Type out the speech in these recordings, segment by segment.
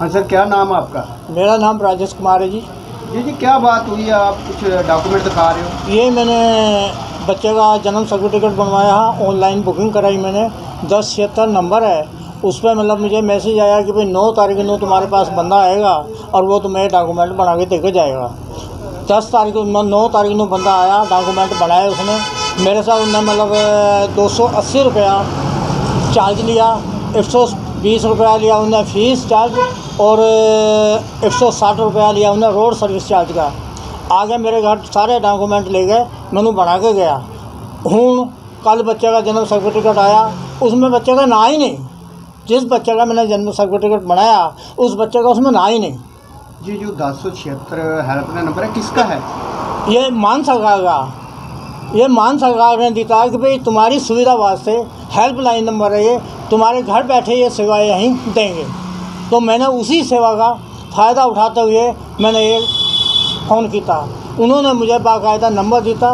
हाँ सर क्या नाम है आपका? मेरा नाम राजेश कुमार है जी। जी जी क्या बात हुई? है आप कुछ डॉक्यूमेंट दिखा रहे हो? ये मैंने बच्चे का जन्म सर्टिफिकेट बनवाया है ऑनलाइन बुकिंग कराई मैंने। दस छिहत्तर नंबर है। उस पर मतलब मुझे मैसेज आया कि भाई नौ तारीख को तुम्हारे पास बंदा आएगा और वो तुम्हें डॉक्यूमेंट बना के दे के जाएगा। दस तारीख को नौ- नौ तारीख को बंदा आया डॉक्यूमेंट बनाए उसने। मेरे साथ उसने मतलब दो सौ अस्सी रुपया चार्ज लिया एक सौ बीस रुपया लिया उन्हें फ़ीस चार्ज और एक सौ साठ रुपया लिया उन्हें रोड सर्विस चार्ज का। आगे मेरे घर सारे डॉक्यूमेंट ले गए मैंने बना के गया। हूँ कल बच्चे का जन्म सर्टिफिकेट आया उसमें बच्चे का ना ही नहीं। जिस बच्चे का मैंने जन्म सर्टिफिकेट बनाया उस बच्चे का उसमें ना ही नहीं। जी जो दस सौ छिहत्तर हेल्पलाइन नंबर है किसका है? ये मान सरकार का। ये मान सरकार ने दिया कि भाई तुम्हारी सुविधा वास्ते हेल्पलाइन नंबर है ये तुम्हारे घर बैठे ये सेवाएँ यहीं देंगे। तो मैंने उसी सेवा का फ़ायदा उठाते हुए मैंने ये फ़ोन किया उन्होंने मुझे बाकायदा नंबर दिया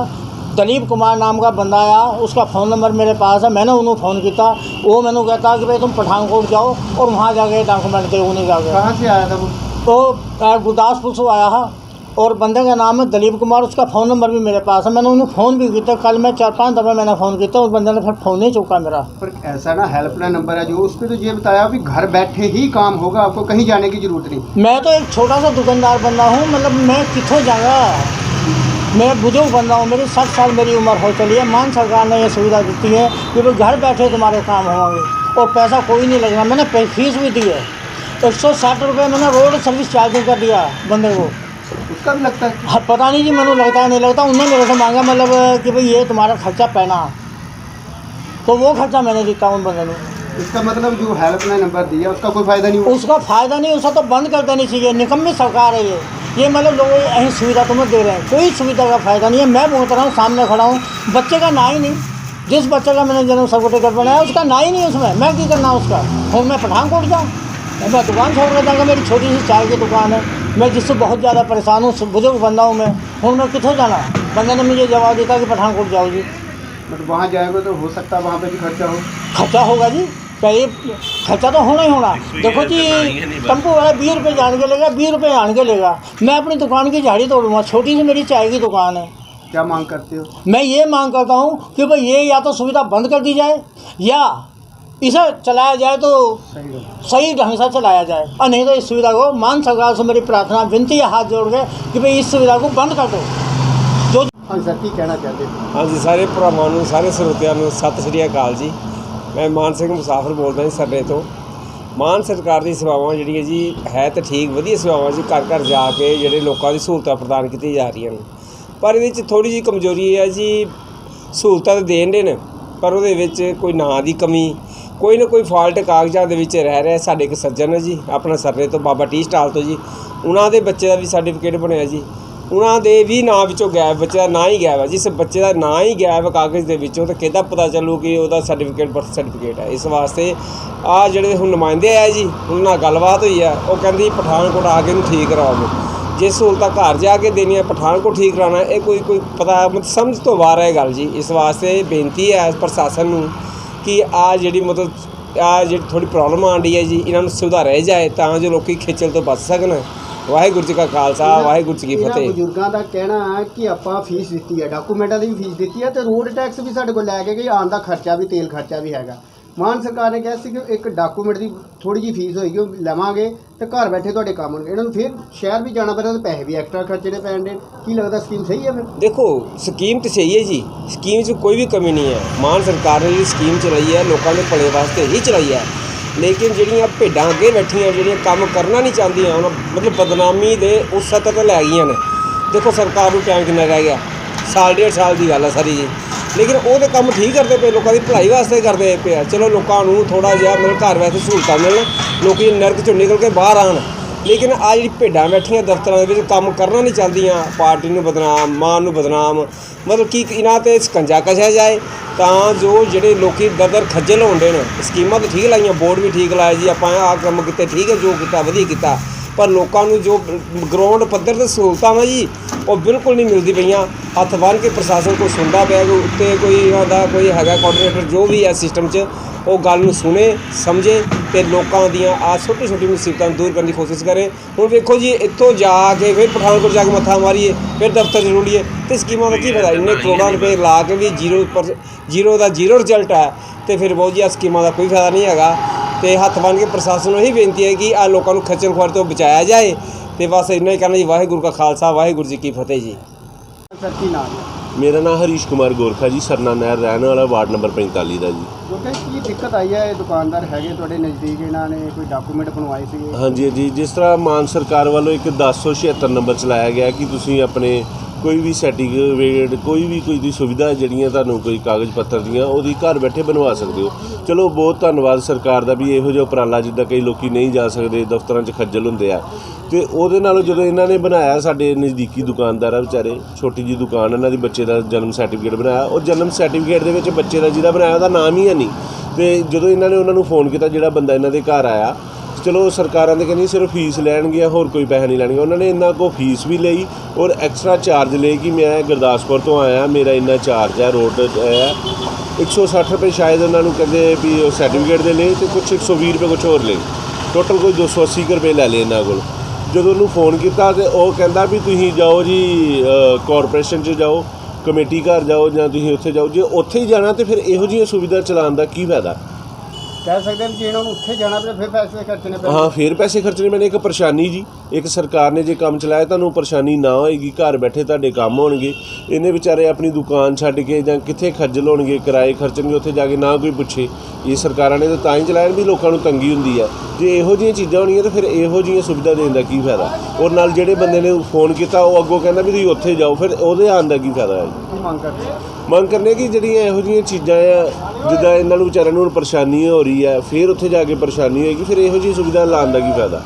दलीप कुमार नाम का बंदा आया उसका फ़ोन नंबर मेरे पास है मैंने उन्होंने फ़ोन किया वो मैंने कहता कि भाई तुम पठानकोट जाओ और वहाँ जाके डॉक्यूमेंट दे उन्हें जाके कहाँ से आया था वो तो अ, गुरदासपुर से आया है और बंदे का नाम है दलीप कुमार उसका फ़ोन नंबर भी मेरे पास है। मैंने उन्हें फ़ोन भी किया कल मैं चार पाँच दफ़े मैंने फ़ोन किया उस बंदे ने फिर फ़ोन नहीं चुका मेरा। पर ऐसा ना हेल्पलाइन नंबर है जो उस पर तो ये बताया कि घर बैठे ही काम होगा आपको कहीं जाने की ज़रूरत नहीं। मैं तो एक छोटा सा दुकानदार बंदा हूँ मतलब मैं कितों जाऊँगा? मैं बुज़ुर्ग बंदा हूँ मेरी साठ साल मेरी उम्र हो चली है। मान सरकार ने यह सुविधा दी है कि भाई घर बैठे तुम्हारे काम होंगे और पैसा कोई नहीं लगना मैंने फ़ीस भी दी है। एक सौ साठ रुपये मैंने रोड सर्विस चार्जिंग कर दिया बंदे को। उसका भी लगता है हाँ, पता नहीं जी मैंने लगता है नहीं लगता उन्होंने मेरे से मांगा मतलब कि भाई ये तुम्हारा खर्चा पहना तो वो खर्चा मैंने उन बंदे ने। इसका मतलब जो हेल्पलाइन नंबर दिया उसका कोई फ़ायदा नहीं हुआ? उसका फ़ायदा नहीं उसका तो बंद कर देनी चाहिए निकम्मी सरकार है ये। ये मतलब लोगों को यही सुविधा तुम्हें दे रहे हैं। कोई सुविधा का फ़ायदा नहीं है। मैं भुगत रहा हूँ सामने खड़ा हूँ। बच्चे का ना ही नहीं। जिस बच्चे का मैंने जन्म सर्टिफिकेट बनाया उसका ना ही नहीं उसमें। मैं क्या करना उसका? और मैं पठानकोट जाऊँ? मैं दुकान छोड़ कर जाऊँगा मेरी छोटी सी चाय की दुकान है। मैं जिससे बहुत ज़्यादा परेशान हूँ बुजुर्ग बंदा हूँ मैं हूँ मैं कितों जाना बंदे ने मुझे जवाब दिया कि पठानकोट जाओ जी मतलब वहाँ जाएगा तो हो सकता है वहाँ पे भी खर्चा हो खर्चा होगा जी कहीं खर्चा तो होना ही होना देखो जी टेम्पो वाला बीस रुपये जान के लेगा बीस रुपये आन के लेगा मैं अपनी दुकान की झाड़ी तोड़ूंगा छोटी सी मेरी चाय की दुकान है क्या मांग करते हो मैं ये मांग करता हूँ कि भाई ये या तो सुविधा बंद कर दी जाए या इसे चलाया जाए तो सही है सही ढंग से चलाया जाए और नहीं तो इस सुविधा को मान सरकार से मेरी प्रार्थना विनती है हाथ जोड़ के कि भाई इस सुविधा को बंद कर दो जो हाँ सर की कहना चाहते हो ਹਾਂਜੀ ਸਾਰੇ ਭਰਾਵਾਂ ਨੂੰ ਸਾਰੇ ਸਰੋਤਿਆਂ ਨੂੰ ਸਤਿ ਸ੍ਰੀ ਅਕਾਲ ਜੀ ਮੈਂ ਮਾਨ ਸਿੰਘ ਮੁਸਾਫਰ ਬੋਲਦਾ ਜੀ ਸਰਨੇ ਤੋਂ ਮਾਨ ਸਰਕਾਰ ਦੀ ਸੇਵਾਵਾਂ ਜਿਹੜੀਆਂ ਜੀ ਹੈ ਤਾਂ ਠੀਕ ਵਧੀਆ ਸੇਵਾਵਾਂ ਜੀ ਘਰ ਘਰ ਜਾ ਕੇ ਜਿਹੜੇ ਲੋਕਾਂ ਦੀ ਸਹੂਲਤਾਂ ਪ੍ਰਦਾਨ ਕੀਤੀਆਂ ਜਾ ਰਹੀਆਂ ਨੇ ਪਰ ਇਹਦੇ ਵਿੱਚ ਥੋੜੀ ਜਿਹੀ ਕਮਜ਼ੋਰੀ ਇਹ ਹੈ ਜੀ ਸਹੂਲਤਾਂ ਤਾਂ ਦੇਣ ਦੇ ਨੇ ਪਰ ਉਹਦੇ ਵਿੱਚ ਕੋਈ ਨਾਂ ਦੀ ਕਮੀ ਕੋਈ ਨਾ ਕੋਈ ਫਾਲਟ ਕਾਗਜ਼ਾਂ ਦੇ ਵਿੱਚ ਰਹਿ ਰਿਹਾ ਸਾਡੇ ਇੱਕ ਸੱਜਣ ਹੈ ਜੀ, ਆਪਣਾ ਸਰਨੇ ਤੋਂ ਬਾਬਾ ਟੀ ਸਟਾਲ ਤੋਂ ਜੀ। ਉਹਨਾਂ ਦੇ ਬੱਚੇ ਦਾ ਵੀ ਸਰਟੀਫਿਕੇਟ ਬਣਿਆ ਜੀ। ਉਹਨਾਂ ਦੇ ਵੀ ਨਾਂ ਵਿੱਚੋਂ ਗਾਇਬ, ਬੱਚੇ ਦਾ ਨਾਂ ਹੀ ਗਾਇਬ ਹੈ ਜਿਸ ਬੱਚੇ ਦਾ ਨਾਂ ਹੀ ਗਾਇਬ ਕਾਗਜ਼ ਦੇ ਵਿੱਚੋਂ ਤਾਂ ਕਿੱਦਾਂ ਪਤਾ ਚੱਲੂ ਕਿ ਉਹਦਾ ਸਰਟੀਫਿਕੇਟ ਬਰਥ ਸਰਟੀਫਿਕੇਟ ਹੈ ਇਸ ਵਾਸਤੇ ਆ ਜਿਹੜੇ ਹੁਣ ਨੁਮਾਇੰਦੇ ਆਏ ਜੀ, ਉਹਨਾਂ ਨਾਲ ਗੱਲਬਾਤ ਹੋਈ ਆ। ਉਹ ਕਹਿੰਦੀ ਪਠਾਨਕੋਟ ਆ ਕੇ ਇਹਨੂੰ ਠੀਕ ਕਰਾਓ ਜੇ ਸਹੂਲਤਾਂ ਘਰ ਜਾ ਕੇ ਦੇਣੀਆਂ, ਪਠਾਨਕੋਟ ਠੀਕ ਕਰਾਉਣਾ, ਇਹ ਕੋਈ ਕੋਈ ਪਤਾ, ਮਤਲਬ ਸਮਝ ਤੋਂ ਬਾਹਰ ਹੈ ਇਹ ਗੱਲ ਜੀ। ਇਸ ਵਾਸਤੇ ਬੇਨਤੀ ਹੈ ਪ੍ਰਸ਼ਾਸਨ ਨੂੰ ਕਿ ਆ ਜਿਹੜੀ ਮਤਲਬ ਆ ਜਿਹੜੀ ਥੋੜੀ ਪ੍ਰੋਬਲਮ ਆਂਡੀ ਹੈ ਜੀ ਇਹਨਾਂ ਨੂੰ ਸੁਧਾਰਿਆ ਜਾਏ ਤਾਂ ਜੋ ਲੋਕੀ ਖੇਚਲ ਤੋਂ ਬਚ ਸਕਣ। ਵਾਹਿਗੁਰੂ ਜੀ ਕਾ ਖਾਲਸਾ ਵਾਹਿਗੁਰੂ ਜੀ ਕੀ ਇਹਨਾਂ ਫਤਿਹ। ਬਜ਼ੁਰਗਾਂ ਦਾ ਕਹਿਣਾ ਹੈ ਕਿ ਆਪਾਂ ਫੀਸ ਦਿੱਤੀ ਹੈ ਡਾਕੂਮੈਂਟਾਂ ਦੀ ਵੀ ਫੀਸ ਦਿੱਤੀ ਹੈ ਤੇ ਰੋਡ ਟੈਕਸ ਵੀ ਸਾਡੇ ਕੋਲ ਲੈ ਕੇ ਗਈ ਆਉਣ ਦਾ ਖਰਚਾ ਵੀ ਤੇਲ ਖਰਚਾ ਵੀ ਹੈਗਾ। ਮਾਨ ਸਰਕਾਰ ਨੇ ਕਿਹਾ ਸੀ ਕਿ ਇੱਕ ਡਾਕੂਮੈਂਟ ਦੀ ਥੋੜੀ ਜਿਹੀ ਫੀਸ ਹੋਏਗੀ, ਉਹ ਲਵਾਂਗੇ ਤੇ ਘਰ ਬੈਠੇ ਤੁਹਾਡੇ ਕੰਮ ਹੋਣਗੇ। ਇਹਨਾਂ ਨੂੰ ਫਿਰ ਸ਼ਹਿਰ ਵੀ ਜਾਣਾ ਪੈਣਾ ਤੇ ਪੈਸੇ ਵੀ ਐਕਸਟਰਾ ਖਰਚਣੇ ਪੈਣਗੇ ਕੀ ਲੱਗਦਾ ਸਕੀਮ ਸਹੀ ਹੈ ਫਿਰ? ਦੇਖੋ ਸਕੀਮ ਤੇ ਸਹੀ ਹੈ ਜੀ। ਸਕੀਮ 'ਚ ਕੋਈ ਵੀ ਕਮੀ ਨਹੀਂ ਹੈ। ਮਾਨ ਸਰਕਾਰ ਨੇ ਜਿਹੜੀ ਸਕੀਮ ਚਲਾਈ ਹੈ, ਲੋਕਾਂ ਦੇ ਭਲੇ ਵਾਸਤੇ ਹੀ ਚਲਾਈ ਹੈ। ਲੇਕਿਨ ਜਿਹੜੀਆਂ ਭੇਡਾਂ ਅੱਗੇ ਬੈਠੀਆਂ, ਜਿਹੜੀਆਂ ਕੰਮ ਕਰਨਾ ਨਹੀਂ ਚਾਹੁੰਦੀਆਂ, ਉਹਨਾਂ ਮਤਲਬ ਬਦਨਾਮੀ ਦੇ ਉਸ ਸਤਰ ਤੇ ਲੈ ਗਈਆਂ ਨੇ। ਦੇਖੋ, ਸਰਕਾਰ ਨੂੰ ਟਾਈਮ ਕਿੰਨਾ ਰਹਿ ਗਿਆ? ਸਾਲ, ਡੇਢ ਸਾਲ ਦੀ ਗੱਲ ਹੈ ਸਾਰੀ ਜੀ। ਲੇਕਿਨ ਉਹ ਤੇ ਕੰਮ ਠੀਕ ਕਰਦੇ ਪਏ, ਲੋਕਾਂ ਦੀ ਭਲਾਈ ਵਾਸਤੇ ਕਰਦੇ ਪਏ ਆ। ਚਲੋ ਲੋਕਾਂ ਨੂੰ ਥੋੜਾ ਜਿਹਾ ਮਤਲਬ ਘਰ ਵਾਸਤੇ ਸਹੂਲਤਾਂ ਮਿਲਣ, ਲੋਕੀ ਨਰਕ ਚੋਂ ਨਿਕਲ ਕੇ ਬਾਹਰ ਆਣ ਲੇਕਿਨ ਆ ਜਿਹੜੀ ਭੇਡਾਂ ਬੈਠੀਆਂ ਦਫ਼ਤਰਾਂ ਦੇ ਵਿੱਚ ਕੰਮ ਕਰਨਾ ਨਹੀਂ ਚਾਹੁੰਦੀਆਂ, ਪਾਰਟੀ ਨੂੰ ਬਦਨਾਮ, ਮਾਂ ਨੂੰ ਬਦਨਾਮ, ਮਤਲਬ ਕਿ ਇਹਨਾਂ ਤੇ ਸਕੰਜਾ ਕਸਿਆ ਜਾਏ, ਤਾਂ ਜੋ ਜਿਹੜੇ ਲੋਕੀ ਦਰਦਰ ਖੱਜਲ ਹੁੰਦੇ ਨੇ, ਸਕੀਮਾਂ ਤਾਂ ਠੀਕ ਲਾਈਆਂ, ਬੋਰਡ ਵੀ ਠੀਕ ਲਾਇਆ ਜੀ, ਆਪਾਂ ਆਹ ਕੰਮ ਕੀਤੇ, ਠੀਕ ਹੈ, ਜੋ ਕੀਤਾ, ਵਧੀਆ ਕੀਤਾ। ਪਰ ਲੋਕਾਂ ਨੂੰ ਜੋ ਗਰਾਊਂਡ ਪੱਧਰ ਤੇ ਸਹੂਲਤਾਂ ਵਾ ਜੀ, ਉਹ ਬਿਲਕੁਲ ਨਹੀਂ ਮਿਲਦੀ ਪਈਆਂ। ਹੱਥ ਬੰਨ੍ਹ ਕੇ ਪ੍ਰਸ਼ਾਸਨ ਕੋਈ ਸੁਣਦਾ ਪਿਆ ਕੋਈ ਉੱਤੇ ਕੋਈ ਇਹਨਾਂ ਦਾ ਕੋਈ ਹੈਗਾ ਕੋਆਰਡੀਨੇਟਰ ਜੋ ਵੀ ਹੈ ਸਿਸਟਮ 'ਚ, ਉਹ ਗੱਲ ਨੂੰ ਸੁਣੇ, ਸਮਝੇ ਤੇ ਲੋਕਾਂ ਦੀਆਂ ਆ ਛੋਟੀ ਛੋਟੀ ਮੁਸੀਬਤਾਂ ਨੂੰ ਦੂਰ ਕਰਨ ਦੀ ਕੋਸ਼ਿਸ਼ ਕਰੇ। ਹੁਣ ਵੇਖੋ ਜੀ, ਇੱਥੋਂ ਜਾ ਕੇ ਫਿਰ ਪਠਾਨਕੋਟ ਜਾ ਕੇ ਮੱਥਾ ਮਾਰੀਏ, ਫਿਰ ਦਫ਼ਤਰ ਜ਼ਰੂਰੀ ਹੈ ਤੇ ਸਕੀਮਾਂ ਦਾ ਕੀ ਫਾਇਦਾ ਇੰਨੇ ਕਰੋੜਾਂ ਰੁਪਏ ਲਾ ਕੇ ਵੀ ਜ਼ੀਰੋ ਪਰ ਜ਼ੀਰੋ ਦਾ ਜ਼ੀਰੋ ਰਿਜ਼ਲਟ ਹੈ ਤੇ ਫਿਰ ਬਹੁਤ ਜੀ ਆ ਸਕੀਮਾਂ ਦਾ ਕੋਈ ਫਾਇਦਾ ਨਹੀਂ ਹੈਗਾ। ਤੇ ਹੱਥ ਬੰਨ੍ਹ ਕੇ ਪ੍ਰਸ਼ਾਸਨ ਨੂੰ ਇਹੀ ਬੇਨਤੀ ਹੈ ਕਿ ਆ ਲੋਕਾਂ ਨੂੰ ਖੱਜਲ ਖੁਆਰੀ ਤੋਂ ਬਚਾਇਆ ਜਾਏ ਤੇ ਬਸ ਇੰਨਾ ਹੀ ਕਹਿਣਾ ਜੀ ਵਾਹਿਗੁਰੂ ਕਾ ਖਾਲਸਾ ਵਾਹਿਗੁਰੂ ਜੀ ਕੀ ਫਤਿਹ ਜੀ। ਸਰ ਕੀ ਨਾਮ ਹੈ? ਮੇਰਾ ਨਾਮ ਹਰੀਸ਼ ਕੁਮਾਰ ਗੋਰਖਾ ਜੀ ਸਰਨਾ ਨਹਿਰ ਰਹਿਣ ਵਾਲਾ ਵਾਰਡ ਨੰਬਰ 45 ਦਾ ਜੀ। ਕਿਉਂਕਿ ਕੀ ਦਿੱਕਤ ਆਈ ਹੈ? ਇਹ ਦੁਕਾਨਦਾਰ ਹੈਗੇ ਤੁਹਾਡੇ ਨਜ਼ਦੀਕ ਇਹਨਾਂ ਨੇ ਕੋਈ ਡਾਕੂਮੈਂਟ ਬਣਵਾਏ ਸੀਗੇ? ਹਾਂਜੀ ਜੀ ਜਿਸ ਤਰ੍ਹਾਂ ਮਾਨ ਸਰਕਾਰ ਵੱਲੋਂ ਇੱਕ 1076 ਨੰਬਰ ਚਲਾਇਆ ਗਿਆ ਕਿ ਤੁਸੀਂ ਆਪਣੇ ਕੋਈ ਵੀ ਸਰਟੀਫਿਕੇਟ ਕੋਈ ਵੀ ਕੋਈ ਦੀ ਸੁਵਿਧਾ ਜਿਹੜੀਆਂ ਤੁਹਾਨੂੰ ਕੋਈ ਕਾਗਜ਼ ਪੱਤਰ ਦੀਆਂ, ਉਹਦੀ ਘਰ ਬੈਠੇ ਬਣਵਾ ਸਕਦੇ ਹੋ। ਚਲੋ, ਬਹੁਤ ਧੰਨਵਾਦ ਸਰਕਾਰ ਦਾ ਵੀ ਇਹੋ ਜਿਹਾ ਉਪਰਾਲਾ ਜਿੱਦਾਂ ਕਈ ਲੋਕੀ ਨਹੀਂ ਜਾ ਸਕਦੇ, ਦਫ਼ਤਰਾਂ 'ਚ ਖੱਜਲ ਹੁੰਦੇ ਆ। ਤੇ ਉਹਦੇ ਨਾਲੋਂ ਜਦੋਂ ਇਹਨਾਂ ਨੇ ਬਣਾਇਆ ਸਾਡੇ ਨਜ਼ਦੀਕੀ ਦੁਕਾਨਦਾਰ ਆ ਵਿਚਾਰੇ, ਛੋਟੀ ਜੀ ਦੁਕਾਨ, ਇਹਨਾਂ ਦੀ ਬੱਚੇ ਦਾ ਜਨਮ ਸਰਟੀਫਿਕੇਟ ਬਣਾਇਆ। ਉਹ ਜਨਮ ਸਰਟੀਫਿਕੇਟ ਦੇ ਵਿੱਚ ਬੱਚੇ ਦਾ ਜਿਹਦਾ ਬਣਾਇਆ, ਉਹਦਾ ਨਾਮ ਹੀ ਹੈ ਨਹੀਂ। ਤੇ ਜਦੋਂ ਇਹਨਾਂ ਨੇ ਉਹਨਾਂ ਨੂੰ ਫੋਨ ਕੀਤਾ, ਜਿਹੜਾ ਬੰਦਾ ਇਹਨਾਂ ਦੇ ਘਰ ਆਇਆ ਚਲੋ ਸਰਕਾਰਾਂ ਦੇ ਕਹਿੰਦੀ ਸਿਰਫ ਫੀਸ ਲੈਣਗੀਆਂ ਹੋਰ ਕੋਈ ਪੈਸਾ ਨਹੀਂ ਲੈਣਗੇ। ਉਹਨਾਂ ਨੇ ਇਹਨਾਂ ਕੋ ਫੀਸ ਵੀ ਲਈ ਔਰ ਐਕਸਟਰਾ ਚਾਰਜ ਲਏ ਕਿ ਮੈਂ ਗੁਰਦਾਸਪੁਰ ਤੋਂ ਆਇਆ, ਮੇਰਾ ਇੰਨਾ ਚਾਰਜ ਹੈ ਰੋਡ ਹੈ। 160 ਰੁਪਏ ਸ਼ਾਇਦ ਉਹਨਾਂ ਨੂੰ ਕਹਿੰਦੇ ਵੀ ਉਹ ਸਰਟੀਫਿਕੇਟ ਦੇ ਲਏ ਤੇ ਕੁਝ 120 ਰੁਪਏ ਕੁਝ ਹੋਰ ਲਏ। ਟੋਟਲ ਕੋਈ 280 ਕੁ ਰੁਪਏ ਲੈ ਲਏ ਇਹਨਾਂ ਕੋਲ। ਜਦੋਂ ਉਹਨੂੰ ਫੋਨ ਕੀਤਾ ਤੇ ਉਹ ਕਹਿੰਦਾ ਵੀ ਤੁਸੀਂ ਜਾਓ ਜੀ ਕਾਰਪੋਰੇਸ਼ਨ 'ਚ ਜਾਓ ਕਮੇਟੀ ਘਰ ਜਾਓ ਜਾਂ ਤੁਸੀਂ ਉੱਥੇ ਜਾਓ। ਜੇ ਉੱਥੇ ਹੀ ਜਾਣਾ ਤੇ ਫਿਰ ਇਹੋ ਜਿਹੀਆਂ ਸੁਵਿਧਾ ਚਲਾਉਣ ਦਾ ਕੀ ਫਾਇਦਾ? ਕਹਿ ਸਕਦੇ ਨੇ ਜੇ ਇਹਨਾਂ ਨੂੰ ਉੱਥੇ ਜਾਣਾ ਤੇ ਫਿਰ ਪੈਸੇ ਖਰਚਣੇ ਪੈਣਗੇ। ਹਾਂ, ਫੇਰ ਪੈਸੇ ਖਰਚਣੇ ਮੈਨੇ ਇੱਕ ਪਰੇਸ਼ਾਨੀ ਜੀ, ਇੱਕ ਸਰਕਾਰ ਨੇ ਜੇ ਕੰਮ ਚਲਾਇਆ, ਤੁਹਾਨੂੰ ਪਰੇਸ਼ਾਨੀ ਨਾ ਹੋਏਗੀ। ਘਰ ਬੈਠੇ ਤੁਹਾਡੇ ਕੰਮ ਹੋਣਗੇ। ਇਹਨੇ ਵਿਚਾਰੇ ਆਪਣੀ ਦੁਕਾਨ ਛੱਡ ਕੇ ਜਾਂ ਕਿੱਥੇ ਖੱਜਲ ਹੋਣਗੇ ਕਿਰਾਏ ਖਰਚਣਗੇ, ਉੱਥੇ ਜਾ ਕੇ ਨਾ ਕੋਈ ਪੁੱਛੇ। ਇਹ ਸਰਕਾਰਾਂ ਨੇ ਤਾਂ ਤਾਂ ਹੀ ਚਲਾਇਆ, ਵੀ ਲੋਕਾਂ ਨੂੰ ਤੰਗੀ ਹੁੰਦੀ ਹੈ। ਜੇ ਇਹੋ ਜਿਹੀਆਂ ਚੀਜ਼ਾਂ ਹੋਣੀਆਂ ਤਾਂ ਫਿਰ ਇਹੋ ਜਿਹੀਆਂ ਸੁਵਿਧਾ ਦੇਣ ਦਾ ਕੀ ਫਾਇਦਾ? ਔਰ ਨਾਲ ਜਿਹੜੇ ਬੰਦੇ ਨੇ ਫੋਨ ਕੀਤਾ ਉਹ ਅੱਗੋਂ ਕਹਿੰਦਾ ਵੀ ਤੁਸੀਂ ਉੱਥੇ ਜਾਓ ਫਿਰ ਉਹਦੇ ਆਉਣ ਦਾ ਕੀ ਫਾਇਦਾ ਹੈ? ਮੰਗ ਕਰਦੇ? ਮੰਗ ਕਰਨੇ ਕਿ ਜਿਹੜੀਆਂ ਇਹੋ ਜਿਹੀਆਂ ਚੀਜ਼ਾਂ ਆ ਜਿੱਦਾਂ ਇਹਨਾਂ ਨੂੰ ਵਿਚਾਰਿਆਂ ਨੂੰ ਪਰੇਸ਼ਾਨੀ ਹੋ ਰਹੀ ਹੈ ਫਿਰ ਉੱਥੇ ਜਾ ਕੇ ਪਰੇਸ਼ਾਨੀ ਹੋਏਗੀ ਫਿਰ ਇਹੋ ਜਿਹੀ ਸੁਵਿਧਾ ਲਾਉਣ ਦਾ ਕੀ ਫਾਇਦਾ?